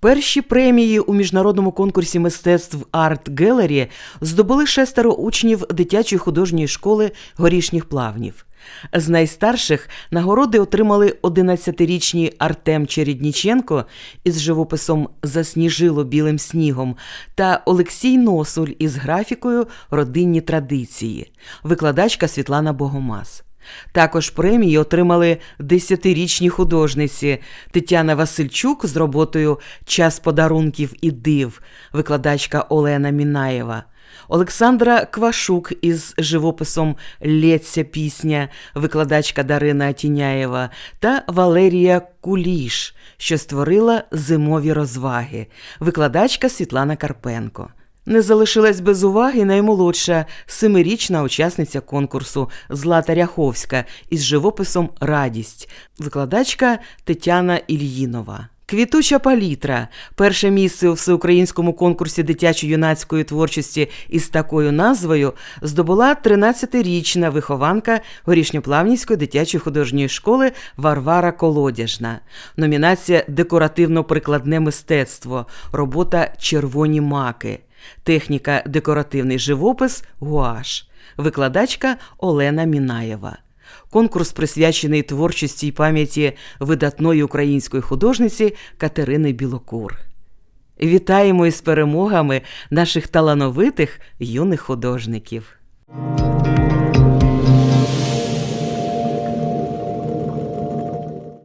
Перші премії у міжнародному конкурсі мистецтв Арт Гелері здобули шестеро учнів дитячої художньої школи горішніх плавнів. З найстарших нагороди отримали 11-річні Артем Чередніченко із живописом Засніжило білим снігом та Олексій Носуль із графікою Родинні традиції, викладачка Світлана Богомаз. Також премії отримали десятирічні художниці Тетяна Васильчук з роботою Час подарунків і див, викладачка Олена Мінаєва, Олександра Квашук із живописом Лється пісня, викладачка Дарина Тіняєва та Валерія Куліш, що створила зимові розваги, викладачка Світлана Карпенко. Не залишилась без уваги наймолодша семирічна учасниця конкурсу Злата Ряховська із живописом Радість, викладачка Тетяна Ільїнова. Квітуча палітра перше місце у всеукраїнському конкурсі дитячо-юнацької творчості із такою назвою здобула 13-річна вихованка Горішньоплавнівської дитячої художньої школи Варвара Колодяжна. Номінація Декоративно-прикладне мистецтво. Робота Червоні маки. Техніка декоративний живопис гуаш, викладачка Олена Мінаєва. Конкурс присвячений творчості й пам'яті видатної української художниці Катерини Білокур. Вітаємо із перемогами наших талановитих юних художників.